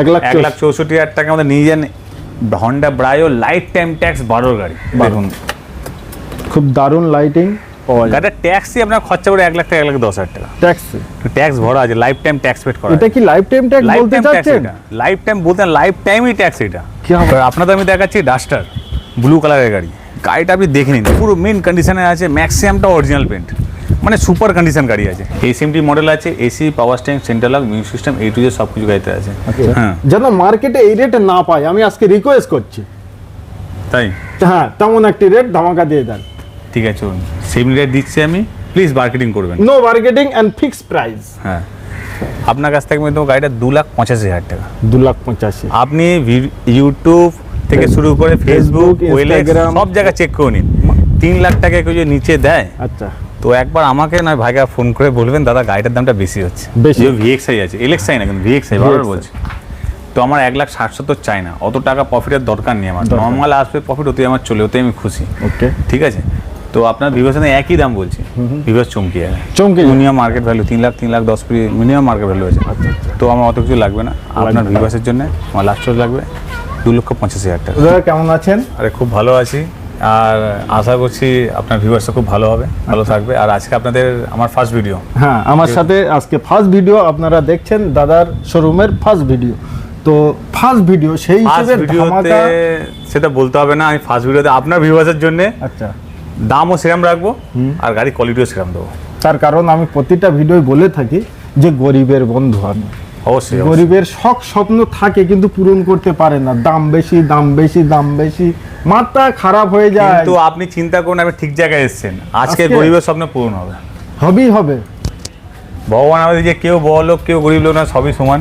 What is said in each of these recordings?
এক লাখ এক লাখ চৌষট্টি হাজার টাকা আমাদের নিয়ে যান Honda Brio life time tax বারোর গাড়ি। দেখুন। খুব দারুণ লাইটিং গাড়িটা ট্যাক্সই আপনার খরচা করে এক লাখ টাকা এক লাখ দশ হাজার টাকা। ট্যাক্স ট্যাক্স ভরা আছে লাইফ টাইম ট্যাক্স পেড করা। এটা কি লাইফ টাইম ট্যাক্স বলতে ট্যাক্স চাচ্ছেন? লাইফ টাইম বলতে লাইফ টাইমই ট্যাক্স এটা। কি হবে? আপনাদের আমি দেখাচ্ছি ডাস্টার ব্লু কালারের গাড়ি। গাড়িটা আপনি দেখে নিন। পুরো মেন কন্ডিশনে আছে ম্যাক্সিমামটা অরিজিনাল পেন্ট মানে সুপার কন্ডিশন গাড়ি আছে। এসএমটি মডেল আছে AC power stand central lock music system এই টু সব কিছু গাড়িতে আছে। হ্যাঁ। যেন মার্কেটে এই রেটে না পাই আমি আজকে রিকোয়েস্ট করছি। তাই? হ্যাঁ তেমন একটি রেট ধামাকা দিয়ে দেন। ঠিক আছে চলুন সেম রেট দিচ্ছি আমি। প্লিজ মার্কেটিং করবেন। No marketing and fix price হ্যাঁ। আপনার কাছ থেকে আমি দেবো গাড়িটা দু লাখ পঁচাশি হাজার টাকা। দু লাখ পঁচাশি। আপনি ইউটিউব থেকে শুরু করে ফেসবুক সব জায়গায় চেক করে নিন। তিন লাখ টাকা কেউ যদি নিচে দেয় আচ্ছা। তো একবার আমাকে নয় ভাইকে ফোন করে বলবেন দাদা গাড়িটার দামটা বেশি হচ্ছে। বেশি। ভিএক্সআই আছে এলএক্সআই না কিন্তু ভিএক্সআই বারবার বলছি। তো আমার এক লাখ ষাট সত্তর চাই না অত টাকা প্রফিটের দরকার নেই আমার। নর্মাল আসবে প্রফিট ওতে আমার চলে ওতে আমি খুশি। ওকে। ঠিক আছে? তো আপনার ভিভোর সাথে একই দাম বলছি। ভিভোর চমকি যাবে চমকে। মিনিমাম মার্কেট ভ্যালু তিন লাখ তিন লাখ দশ কুড়ি মিনিমাম মার্কেট ভ্যালু আছে। তো আমার অত কিছু লাগবে না। আপনার ভিভাসের জন্য আমার লাস্ট লাগবে। দু লক্ষ পঁচাশি হাজার টাকা। দাদা কেমন আছেন? আরে খুব ভালো আছি। আর আশা করছি আপনার ভিউয়ার্সটা খুব ভালো হবে ভালো থাকবে। আর আজকে আপনাদের আমার ফার্স্ট ভিডিও হ্যাঁ আমার সাথে আজকে ফার্স্ট ভিডিও আপনারা দেখছেন দাদার শোরুমের ফার্স্ট ভিডিও তো ফার্স্ট ভিডিও সেই হিসেবে ভিডিওতে ধামাকা সেটা বলতে হবে না আমি ফার্স্ট ভিডিওতে আপনার ভিউয়ার্সের জন্য আচ্ছা। দামও সেরাম রাখব আর গাড়ি কোয়ালিটিও সেরাম দেবো। তার কারণ আমি প্রতিটা ভিডিও বলে থাকি যে গরিবের বন্ধু আমি। অবশ্যই। গরিবের শখ স্বপ্ন থাকে কিন্তু পূরণ করতে পারে না। দাম বেশি দাম বেশি দাম বেশি। মাথা খারাপ হয়ে যায়। কিন্তু আপনি চিন্তা করুন আপনি ঠিক জায়গায় এসেছেন। আজকে গরিবের স্বপ্ন পূরণ হবে। হবেই হবে। ভগবান আমাদের যে কেউ বড় লোক কেউ গরিব লোক না সবই সমান।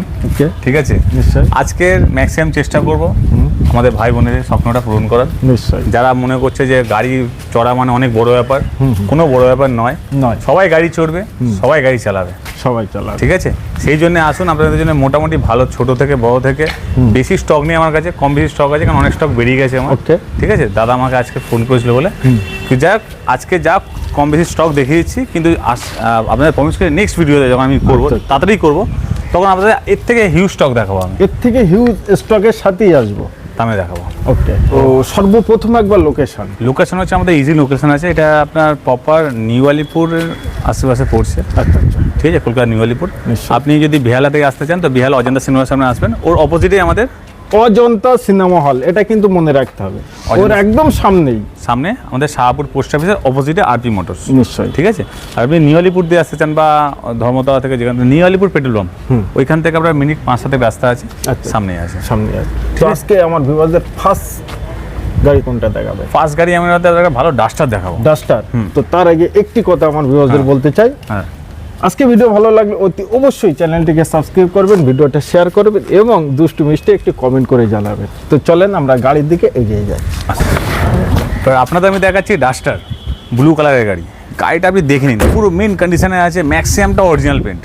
ঠিক আছে? নিশ্চয় আজকের ম্যাক্সিমাম চেষ্টা করব আমাদের ভাই বোনেদের স্বপ্নটা পূরণ করার। নিশ্চয় যারা মনে করছে যে গাড়ি চড়া মানে অনেক বড় ব্যাপার কোনো বড় ব্যাপার নয়। নয়। সবাই গাড়ি চড়বে সবাই গাড়ি চালাবে। সবাই চালাবে। ঠিক আছে? সেই জন্য আসুন আপনাদের জন্য মোটামুটি ভালো ছোট থেকে বড় থেকে। বেশি স্টক নেই আমার কাছে কম বেশি স্টক আছে কারণ অনেক স্টক বেরিয়ে গেছে আমার. ঠিক আছে? দাদা আমাকে আজকে ফোন করেছিল বলে। যাক আজকে যা কম বেশি স্টক দেখিয়ে দিচ্ছি কিন্তু আপনাদের প্রমিস করে নেক্সট ভিডিওতে যখন আমি করব আচ্ছা, আচ্ছা। তাড়াতাড়ি করব তখন আপনাদের এর থেকে হিউজ স্টক দেখাবো আমি। এর থেকে হিউজ স্টকের সাথেই আসব। দামে দেখাবো। ওকে তো সর্বপ্রথম একবার লোকেশন লোকেশন হচ্ছে আমাদের ইজি লোকেশন আছে। এটা আপনার প্রপার নিউ আলিপুর আশেপাশে পড়ছে। আচ্ছা আচ্ছা। ঠিক আছে কলকাতা নিউ আলিপুর আপনি যদি বেহালা থেকে আসতে চান তো বেহালা অজন্তা সিনেমার সামনে আসবেন। ওর অপোজিটে আমাদের অজন্তা সিনেমা হল এটা কিন্তু মনে রাখতে হবে। ওর একদম সামনেই। সামনে আমাদের শাহপুর পোস্ট অফিসের অপোজিটে আরপি মোটরস নিশ্চয়ই। ঠিক আছে? আর আপনি নিউ আলিপুর দিয়ে আসতে চান বা ধর্মতলা থেকে যেখানে নিউ আলিপুর পেট্রোল পাম্প ওইখান থেকে আপনার মিনিট পাঁচ সাথে ব্যস্ত আছে। আচ্ছা। সামনে আছে। সামনে আছে। তো আজকে আমার ভিউয়ারদের ফার্স্ট গাড়ি কোনটা দেখাবে? ফার্স্ট গাড়ি আমি ভালো ডাস্টার দেখাবো। ডাস্টার তো তার আগে একটি কথা আমার ভিউয়ারদের বলতে চাই। হ্যাঁ। আজকে ভিডিও ভালো লাগলে অতি অবশ্যই চ্যানেলটিকে সাবস্ক্রাইব করবেন ভিডিওটা শেয়ার করবেন এবং দুষ্টু মিষ্টি একটি কমেন্ট করে জানাবেন। তো চলেন আমরা গাড়ির দিকে এগিয়ে যাই। আপনাদের আমি দেখাচ্ছি ডাস্টার ব্লু কালারের গাড়ি। গাড়িটা আপনি দেখে নিন পুরো মেন কন্ডিশনে আছে ম্যাক্সিমামটা অরিজিনাল পেন্ট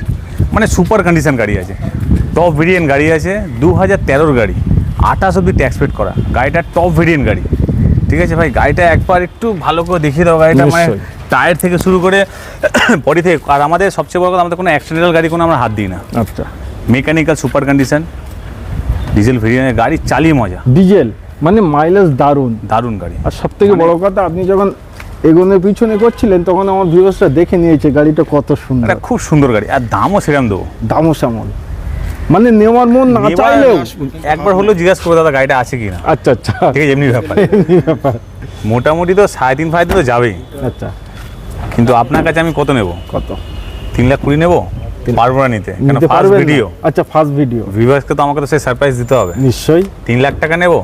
মানে সুপার কন্ডিশন গাড়ি আছে। টপ ভেরিয়েন্ট গাড়ি আছে দু হাজার তেরোর গাড়ি। আঠাশ অব্দি ট্যাক্স পেড করা। গাড়িটা টপ ভেরিয়েন্ট গাড়ি। ঠিক আছে ভাই গাড়িটা একবার একটু ভালো করে দেখিয়ে দাও গাড়িটা মানে। টায়ার থেকে শুরু করে বডি থেকে আর আমাদের সবচেয়ে বড় কথা আমাদের কোনো অ্যাক্সিডেন্টাল গাড়ি কোনো আমরা হাত দিই না। আচ্ছা। মেকানিক্যাল সুপার কন্ডিশন ডিজেল ভেরিয়েন্টের গাড়ি চালিয়ে মজা। ডিজেল মানে মাইলেজ দারুণ। দারুণ গাড়ি। আর সব থেকে বড় কথা আপনি যখন এগোনের পিছনে করছিলেন তখন আমার ভিউয়ার্সরা দেখে নিয়েছে গাড়িটা কত সুন্দর। খুব সুন্দর গাড়ি আর দামও সেরকম দেবো দামও সেমন। মানে নেওয়ার মন না চাইলেও। একবার হলেও জিজ্ঞাসা করে দাদা গাড়িটা আছে কিনা? আচ্ছা আচ্ছা। ঠিক আছে এমনি ব্যাপার। মোটামুটি তো সাড়ে তিন ফাড়ে তো যাবেই। আচ্ছা। কিন্তু আপনার কাছে আমি কত নেব? কত? তিন লাখ কুড়ি নেব? পারব না নিতে। কেন? ফার্স্ট ভিডিও আচ্ছা ফার্স্ট ভিডিও তো আমাকে তো সেই সারপ্রাইজ দিতে হবে। নিশ্চয়ই। তিন লাখ টাকা নেব?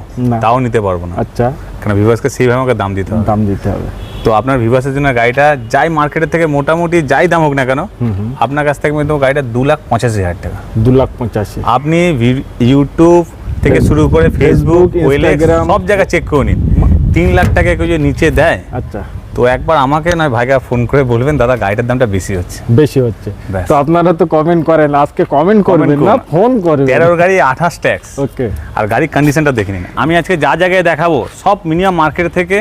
তাও নিতে পারব না। আচ্ছা। কেন? সেইভাবে আমাকে দাম দিতে হবে। দাম দিতে হবে। তো আপনার ভিভার্সের জন্য গাড়িটা যাই মার্কেটের থেকে মোটামুটি যাই দাম হোক না কেন আপনার কাছ থেকে দেবো গাড়িটা দু লাখ পঁচাশি হাজার টাকা। দু লাখ পঁচাশি। আপনি ইউটিউব থেকে শুরু করে ফেসবুক সব জায়গায় চেক করে নিন। তিন লাখ টাকা কেউ যদি নিচে দেয় আচ্ছা। তো একবার আমাকে নয় ভাইকে ফোন করে বলবেন দাদা গাড়িটার দামটা বেশি হচ্ছে। বেশি হচ্ছে। তো আপনারা তো কমেন্ট করেন আজকে কমেন্ট করবেন না। ফোন করবেন তেরোর গাড়ি আঠাশ ট্যাক্স ওকে আর গাড়ির কন্ডিশনটা দেখে নিন। আমি আজকে যা জায়গায় দেখাবো সব মিনিমাম মার্কেট থেকে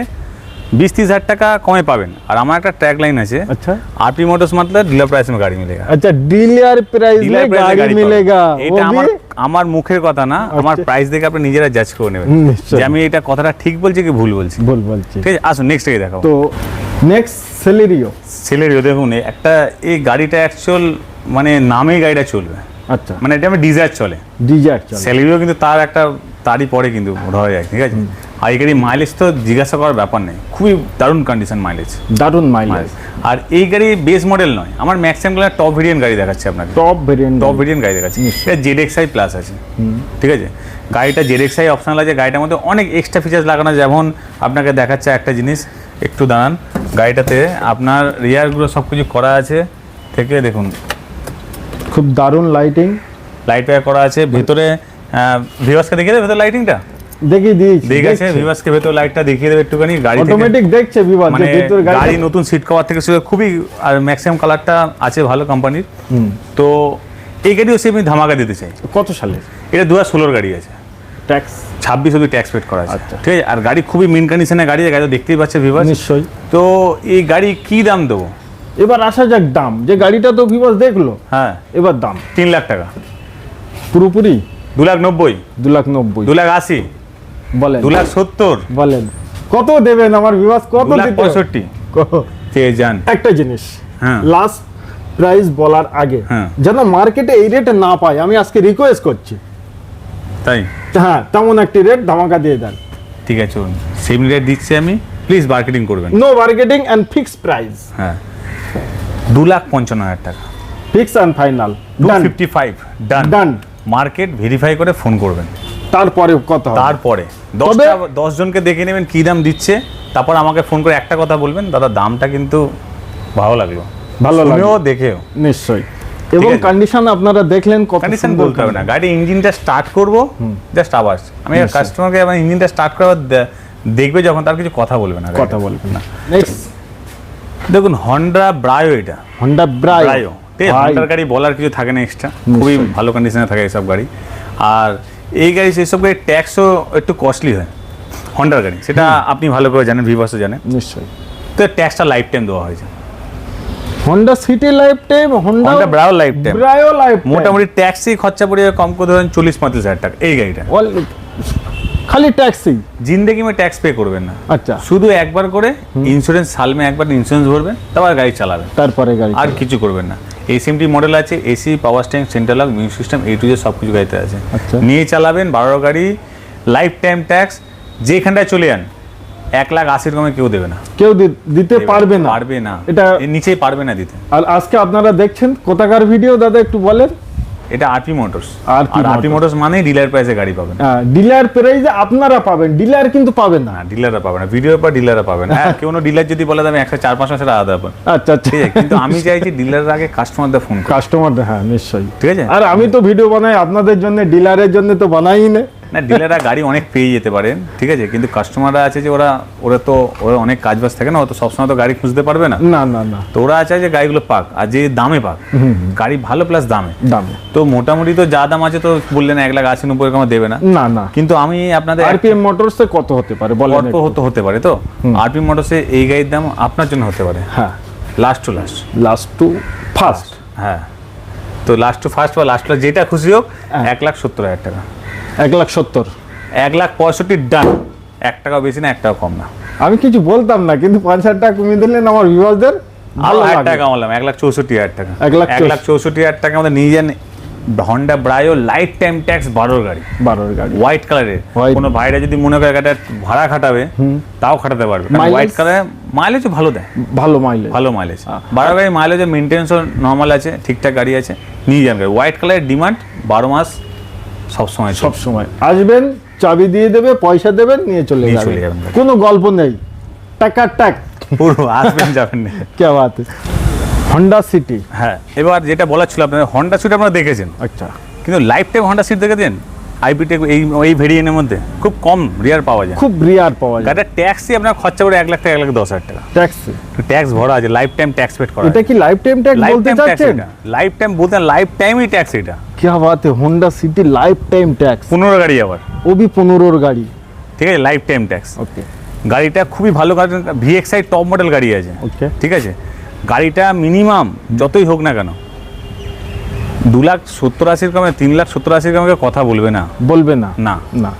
बीस तीस हजार টাকা কমে পাবেন আর আমার একটা ট্র্যাক লাইন আছে अच्छा आरपी मोटर्स मतलब डीलर प्राइस में गाड़ी मिलेगा अच्छा डीलर प्राइस Dealer में price এ गाड़ी পাবেন। मिलेगा এটা वो আমার भी আমার মুখের কথা না আমার আচ্ছা। প্রাইস দেখে আপনি নিজেরা জাজ করে নেবেন হুম, নিশ্চয়ই। যে আমি এটা কথাটা ঠিক বলছি কি ভুল বলছি ভুল বলছি ঠিক আছে আসুন নেক্সট থেকে দেখাবো তো নেক্সট সেলেরিও সেলেরিও দেখুন এই একটা এই গাড়িটা অ্যাকচুয়াল মানে নামেই গাড়িটা চলবে আচ্ছা মানে এটা আমি ডিজায়ার চলে ডিজার চলে স্যালারিও কিন্তু তার একটা তারই পরে কিন্তু ধরা যায় ঠিক আছে আর এই গাড়ি মাইলেজ তো জিজ্ঞাসা করার ব্যাপার নেই। খুবই দারুণ কন্ডিশন মাইলেজ দারুণ মাইলেজ আর এই গাড়ি বেস মডেল নয়। আমার ম্যাক্সিমামগুলো টপ ভেরিয়েন্ট গাড়ি দেখাচ্ছে আপনাকে টপ ভেরিয়েন্ট টপ ভেরিয়েন্ট গাড়ি দেখাচ্ছে। এটা জেড এক্স আই প্লাস আছে ঠিক আছে? গাড়িটা জেড এক্স আই অপশনাল আছে। গাড়িটার মধ্যে অনেক এক্সট্রা ফিচার্স লাগানো যেমন আপনাকে দেখাচ্ছে একটা জিনিস। একটু দাঁড়ান। গাড়িটাতে আপনার রিয়ারগুলো সব কিছু করা আছে। থেকে দেখুন। খুব দারুণ লাইটিং লাইট ওয়্যার করা আছে। ভেতরে ভিভাসকে দেখিয়ে দেবে ভেতর লাইটিংটা দেখিয়ে দিয়েছি আছে ভিভাসকে ভেতর লাইটটা দেখিয়ে দেবে একটুখানি গাড়ি অটোমেটিক দেখছে যে মানে গাড়ি নতুন সিট কভার থেকে শুরু খুবই আর ম্যাক্সিমাম কালারটা আছে ভালো কোম্পানির হুম। তো এই গাড়িও সে আমি ধামাকা দিতে চাই। কত সালে এটা দু হাজার ষোলোর গাড়ি আছে। ট্যাক্স ছাব্বিশ অব্দি ট্যাক্স পেড করা আছে। আচ্ছা। ঠিক আছে? আর গাড়ি খুবই মিন গাড়ি গাড়ি তো দেখতেই পাচ্ছে ভিভাস নিশ্চয়ই। তো এই গাড়ি কি দাম দেবো? এবার আসা যাক দাম। যে গাড়িটা তো দেখল হ্যাঁ। এবার দাম। তিন লাখ টাকা। পুরোপুরি? দু লাখ নব্বই। দু লাখ নব্বই। দু লাখ আশি। বলেন। দু লাখ সত্তর। বলেন। কত দেবেন আমার বিবাস কত পঁয়ষট্টি। আছে, যান একটা জিনিস। হ্যাঁ। লাস্ট প্রাইস বলার আগে হ্যাঁ। যেন মার্কেটে এই রেটে না পায় আমি আজকে রিকোয়েস্ট করছি। তাই? হ্যাঁ তেমন একটি রেট ধামাকা দিয়ে দেন। ঠিক আছে সেম রেট দিচ্ছি আমি। প্লিজ মার্কেটিং করবেন। No marketing and fix price হ্যাঁ। দু লাখ পঞ্চান্ন হাজার টাকা। Fix and final two fifty five done done market verify করে ফোন করবেন। তারপরে কত হবে। তারপরে। দশ জনকে দেখে নেবেন কী দাম দিচ্ছে তারপর আমাকে ফোন করে একটা কথা বলবেন। দাদা দামটা কিন্তু ভালো লাগল। ভালো লাগল। দেখেও। নিশ্চয়ই। এবং। কন্ডিশন আপনারা দেখলেন কত কন্ডিশন বলতে হবে না। গাড়ি ইঞ্জিনটা স্টার্ট করব জাস্ট আবার। আমি কাস্টমারকে আমার ইঞ্জিনটা স্টার্ট করার দেখবে যখন তার কিছু কথা বলবে না। কথা বলবেন না। নেক্সট দেখুন হন্ডা ব্রায়ো এটা। হন্ডা ব্রায়ো হন্ডার গাড়ি বলার কিছু থাকে না এক্সট্রা খুবই ভালো কন্ডিশনে থাকে এইসব গাড়ি। আর এই গাড়ি সেসব গাড়ি ট্যাক্সও একটু কস্টলি হয়। হন্ডার গাড়ি সেটা আপনি ভালো করে জানেন ভিভাসও জানেন। নিশ্চয়ই। তো ট্যাক্সটা লাইফ টাইম দেওয়া হয়েছে। Honda City lifetime Honda Honda Brio lifetime Brio life মোটামুটি ট্যাক্সি খরচা পড়ে কম করে ধরেন চল্লিশ পঁয়ত্রিশ হাজার টাকা এই গাড়িটা। খালি ট্যাক্সি জিন্দেগি মে ট্যাক্স পে করবেন না। আচ্ছা। শুধু একবার করে ইন্স্যুরেন্স সালমে একবার ইন্স্যুরেন্স ভরবেন তারপর গাড়ি চালাবেন তারপরে গাড়ি আর কিছু করবেন না। এসএমটি মডেল আছে AC power stand central lock music system এই টু সব কিছু গাড়িতে আছে। আচ্ছা। নিয়ে চালাবেন বারো গাড়ি লাইফ টাইম ট্যাক্স যেখানটায় চলে যান এক লাখ আশির কমে কেউ দেবে না। কেউ দিতে পারবে না। পারবে না। এটা নিচেই পারবে না দিতে। আর আজকে আপনারা দেখছেন কোথাকার ভিডিও দাদা একটু বলেন। এটা আরপি মোটরস আর আরপি মোটরস মানেই ডিলার প্রাইসে গাড়ি পাবেন। ডিলার প্রাইসে আপনারা পাবেন ডিলার কিন্তু পাবেন না। ডিলাররা পাবেন না ভিডিওর পর ডিলাররা পাবেন হ্যাঁ কোনো ডিলার যদি বলে আমি একশো চার পাঁচশো মাসের আলাদা পাবেন আচ্ছা আচ্ছা। ঠিক আছে কিন্তু আমি চাইছি ডিলারের আগে কাস্টমারদের ফোন কাস্টমারদের কাস্টমার হ্যাঁ নিশ্চয়ই। ঠিক আছে? আর আমি তো ভিডিও বানাই আপনাদের জন্য ডিলারের জন্য তো বানাই না। না ডিলাররা গাড়ি অনেক পেয়ে যেতে পারেন ঠিক আছে? কিন্তু কাস্টমাররা আছে যে ওরা ওরা তো ওরা অনেক কাজ বাজ থাকে না ও তো সবসময় তো গাড়ি খুঁজতে পারবে না। না না না। তো ওরা আছে যে গাড়িগুলো পাক আর যে দামে পাক। গাড়ি ভালো প্লাস দামে। দাম। তো মোটামুটি তো যা দাম আছে তো বললেন এক লাখ আশি নব্বই কমা দেবে না। না না। কিন্তু আমি আপনাদের আরপিএম মোটরসে কত হতে পারে বলেন একটু। হতে পারে তো? আরপি মোটরসে এই গাড়ির দাম আপনার জন্য হতে পারে। হ্যাঁ। Last to last last to first হ্যাঁ। তো লাস্ট টু ফার্স্ট বা লাস্ট যেটা খুশি হোক হ্যাঁ। এক লাখ সত্তর হাজার টাকা। এক লাখ সত্তর। এক লাখ পঁয়ষট্টি ডান এক টাকা বেশি না এক টাকা কম না। আমি কিছু বলতাম না কিন্তু পাঁচ হাজার টাকা কমিয়ে দিলেন আমার ভিউয়ারদের আরও হাজার টাকা কামালাম এক লাখ চৌষট্টি হাজার টাকা। এক লাখ এক লাখ চৌষট্টি হাজার টাকা আমাদের Honda Brio life time tax বারোর গাড়ি। বারোর গাড়ি। হোয়াইট কালারের কোনো ভাইরা যদি মনে করে একটা ভাড়া খাটাবে তাও খাটাতে পারবে? হোয়াইট কালার মাইলেজও ভালো দেয়। ভালো মাইলেজ ভালো মাইলেজ বারো গাড়ি মাইলেজের মেনটেন্সও নর্মাল আছে ঠিকঠাক গাড়ি আছে নিয়ে যান গাড়ি হোয়াইট কালারের ডিমান্ড বারো মাস সবসময় সব সময় আসবেন চাবি দিয়ে দেবে পয়সা দেবেন নিয়ে চলে যাবেন। কোনো গল্প নেই। টাকা টাক পুরো আসবেন যাবেন। না কে বাত? হন্ডা সিটি হ্যাঁ এবার যেটা বলার ছিল আপনাদের হন্ডা সিট আপনারা দেখেছেন? আচ্ছা। কিন্তু লাইফ টাইম হন্ডা সিট দেখেছেন আইপিটেক এই এই ভেরিয়েন্টের মধ্যে। খুব কম রিয়ার পাওয়া যায়। খুব রিয়ার পাওয়া যায়। গাড়িটা ট্যাক্সি আপনার খরচা করে এক লাখ টাকা এক লাখ দশ হাজার টাকা। ট্যাক্সি ট্যাক্স ভরা আছে লাইফ টাইম ট্যাক্স পেড করা এটা কি লাইফ টাইম ট্যাক্স বলতে চাচ্ছেন? লাইফ টাইম বলতে লাইফ টাইমই ট্যাক্স এটা। কি है Honda City life time tax পনেরো গাড়ি আবার। ও বি পনেরোর গাড়ি। ঠিক আছে লাইফ টাইম ট্যাক্স ওকে গাড়িটা খুবই ভালো গাড়ি ভিএক্সআই টপ মডেল গাড়ি আছে। ওকে ঠিক আছে? গাড়িটা মিনিমাম যতই হোক না কেন দু লাখ সত্তর আশির কমে তিন লাখ সত্তর আশির কমে কথা বলবে না। বলবে না? না। না।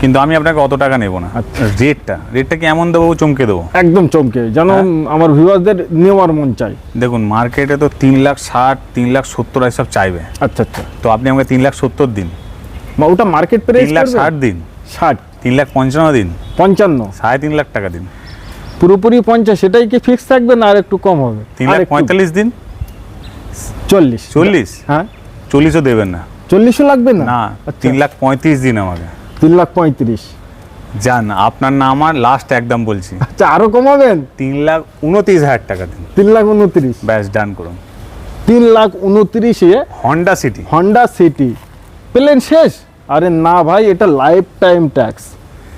কিন্তু আমি আপনাকে অত টাকা নেব না। আচ্ছা। রেটটা রেটটা কি এমন দেবো চমকে দেবো? একদম চমকে। যেন হ্যাঁ। আমার ভিউয়ারদের নেওয়ার মন চাই দেখুন মার্কেটে তো তিন লাখ ষাট তিন লাখ সত্তর এসব চাইবে। আচ্ছা আচ্ছা। তো আপনি আমাকে তিন লাখ সত্তর দিন। বা ওটা মার্কেট প্রাইস তিন লাখ ষাট দিন। ষাট। তিন লাখ পঞ্চান্ন দিন। পঞ্চান্ন। সাড়ে তিন লাখ টাকা দিন। পুরোপুরি পঞ্চাশ সেটাই কি ফিক্স থাকবে না আর একটু কম হবে? তিন লাখ পঁয়তাল্লিশ দিন? চল্লিশ। চল্লিশ? হ্যাঁ। চল্লিশও দেবেন না। চল্লিশও লাগবে না? না আচ্ছা, তিন লাখ পঁয়ত্রিশ দিন আমাকে। তিন লাখ পঁয়ত্রিশ। যান আপনার না আমার লাস্ট একদম বলছি। আচ্ছা আরও কমাবেন? তিন লাখ উনত্রিশ হাজার টাকা দিন। তিন লাখ উনত্রিশ। ব্যাস ডান করুন। তিন লাখ উনত্রিশে Honda City Honda City plain শেষ? আরে না ভাই এটা লাইফ টাইম ট্যাক্স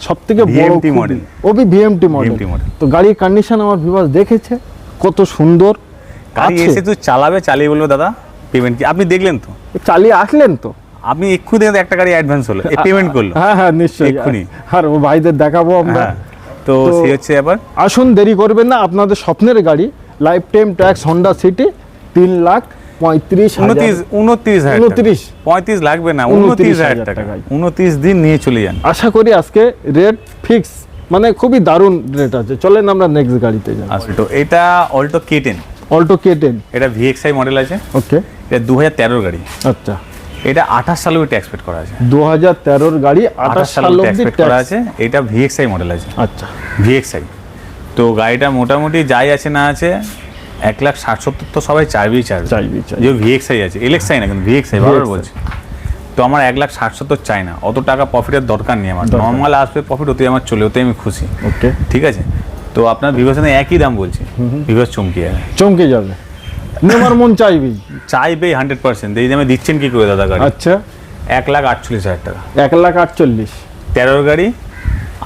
সব থেকে বড় model। Obi VMT model. তো গাড়ির কন্ডিশন আমার ভিভাস দেখেছে কত সুন্দর গাড়ি এসে তুই চালাবে চালিয়ে বলব দাদা পেমেন্ট কি? আপনি দেখলেন তো? চালিয়ে আসলেন তো। আপনি এক্ষুনি একটা গাড়ি অ্যাডভান্স হলো পেমেন্ট করল। হ্যাঁ হ্যাঁ নিশ্চয়ই। এক্ষুনি। আর ও ভাইদের দেখাবো আমরা। হ্যাঁ তো সে হচ্ছে এবার। আসুন দেরি করবেন না আপনাদের স্বপ্নের গাড়ি life time tax Honda City তিন লাখ পঁয়ত্রিশ উনত্রিশ উনত্রিশ। 29 পঁয়ত্রিশ লাগবে না উনত্রিশ হাজার টাকা উনত্রিশ দিন নিয়ে চলে যান। আশা করি আজকে রেট ফিক্স মানে খুবই দারুণ রেট আছে। চলেন আমরা নেক্সট গাড়িতে যাই। তো এটা Alto K ten Alto K ten এটা ভিএক্সআই মডেল আছে। ওকে এটা দু হাজার তেরোর গাড়ি। আচ্ছা। এটা আঠাশ সালেও ট্যাক্স পেড করা আছে। দু হাজার তেরোর গাড়ি আঠাশ সাল ট্যাক্স করা আছে। এটা ভিএক্সআই মডেল আছে। আচ্ছা। ভিএক্সআই তো গাড়িটা মোটামুটি যাই আছে না আছে এক লাখ ষাট সত্তর তো সবাই চাইবেই চাইবে। চাইবেই চাইবে। যে ভিএক্সআই আছে। এলএক্সআই না কিন্তু ভিএক্সআই বারবার বলছি। তো আমার এক লাখ ষাট সত্তর চাই না। অত টাকা প্রফিটের দরকার নেই আমার। নর্মাল আসবে প্রফিট ওতে আমার চলে ওতে আমি খুশি। ওকে। ঠিক আছে? তো আপনার ভিভোর সাথে একই দাম বলছি। ভিভোর চমকে যাবে। চমকে যাবে। নেওয়ার মন চাইবেই চাইবেই হান্ড্রেড পার্সেন্ট এই দামে দিচ্ছেন কি করে দাদা গাড়ি? আচ্ছা। এক লাখ আটচল্লিশ হাজার টাকা। এক লাখ আটচল্লিশ। তেরোর গাড়ি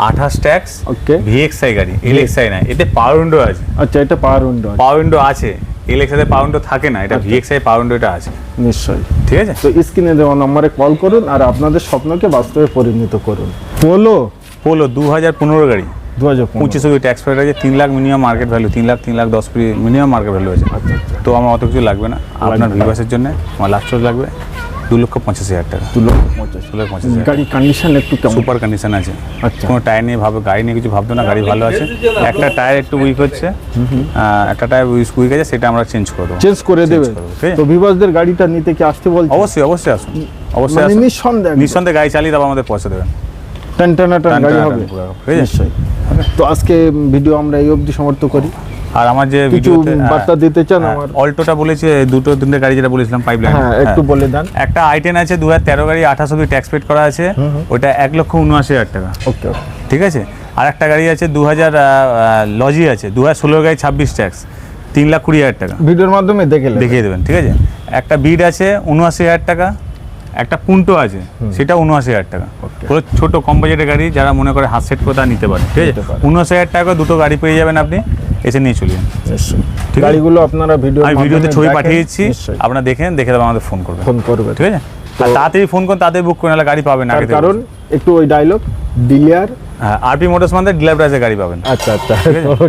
আঠাশ ট্যাক্স ওকে। ভিএক্সআই গাড়ি এলএক্সআই না এতে পাওয়ার উইন্ডো আছে। আচ্ছা এটা পাওয়ার উইন্ডো পাওয়ার উইন্ডো আছে। এলএক্সআই পাওয়ার উইন্ডো থাকে না। এটা ভিএক্সআই পাওয়ার উইন্ডোটা আছে। নিশ্চয়ই। ঠিক আছে? তো স্ক্রিনে দেওয়া নম্বরে কল করুন আর আপনাদের স্বপ্নকে বাস্তবে পরিণত করুন। পোলো পোলো দু হাজার পনেরো গাড়ি। দু হাজার পঁচিশ অব্দি ট্যাক্স পেড আছে তিন লাখ মিনিমাম মার্কেট ভ্যালু তিন লাখ তিন লাখ দশ মিনিমাম মার্কেট ভ্যালু আছে। আচ্ছা আচ্ছা। তো আমার অত কিছু লাগবে না। আপনার। ভিভাসের জন্য আমার লাস্ট লাগবে দু লক্ষ পঞ্চাশ হাজার টাকা। দু লক্ষ পঞ্চাশ দু লক্ষ পঞ্চাশ হাজার কন্ডিশন একটু সুপার কন্ডিশন আছে। আচ্ছা। কোনো টায়ার নিয়ে ভাবে গাড়ি নিয়ে কিছু ভাবতো না গাড়ি ভালো আছে। একটা টায়ার একটু উইক হচ্ছে। একটা টায়ার উইক আছে সেটা আমরা চেঞ্জ করে দেবো। চেঞ্জ করে দেবে। করব, তো বিভাসদের গাড়িটা নিতে কি আসতে বলছে? অবশ্যই অবশ্যই আসুন। অবশ্যই মানে নিঃসন্দেহে। নিঃসন্দেহে গাড়ি চালিয়ে তারপর আমাদের পয়সা দেবেন। টান টানা টান গাড়ি হবে? নিশ্চয়ই। তো আজকে ভিডিও আমরা এই অবধি সমর্থ করি। আর আমার যে কিছু বার্তা দিতে চান আমার। অল্টোটা বলেছে দুটো তিনটে গাড়ি যেটা বলেছিলাম পাইপ লাইন হ্যাঁ। একটু বলে দেন। একটা আইটেন আছে দু হাজার তেরো গাড়ি আঠাশ অব্দি ট্যাক্স পেড করা আছে। ওটা এক লক্ষ উনআশি হাজার টাকা। ওকে ঠিক আছে? আর একটা গাড়ি আছে দু হাজার লজি আছে দু হাজার ষোলো গাড়ি ছাব্বিশ ট্যাক্স তিন লাখ কুড়ি হাজার টাকা। ভিডিওর মাধ্যমে দেখে দেখিয়ে দেবেন ঠিক আছে? একটা বিড আছে উনআশি হাজার টাকা। একটা পুন্টো আছে সেটা উনআশি হাজার টাকা। পুরো ছোট কম বাজেটের গাড়ি যারা মনে করে হাত সেট করে তারা নিতে পারে ঠিক আছে? উনআশি হাজার টাকা দুটো গাড়ি পেয়ে যাবেন আপনি এসে নিয়ে চলে যান। ঠিক গাড়িগুলো আপনারা ভিডিও আমি ভিডিওতে ছবি পাঠিয়েছি আপনারা দেখেন দেখে তারপর আমাদের ফোন করবেন। ফোন করবে। ঠিক আছে? আর তাড়াতাড়ি ফোন করুন তাড়াতাড়ি বুক করে নাহলে গাড়ি পাবেন না আগে কারণ একটু ওই ডায়লগ ডিলিয়ার আরপি মোটরস মানে ডিলার প্রাইসে গাড়ি পাবেন। আচ্ছা আচ্ছা।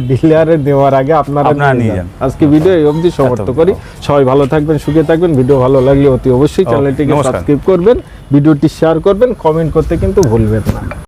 ডিলারে দেওয়ার আগে আপনারা নিয়ে যান। আজকে ভিডিও এই অবধি সমাপ্ত করি। সবাই ভালো থাকবেন সুখে থাকবেন। ভিডিও ভালো লাগলে অতি অবশ্যই চ্যানেলটিকে। সাবস্ক্রাইব করবেন। ভিডিওটি শেয়ার করবেন। কমেন্ট করতে কিন্তু ভুলবেন না।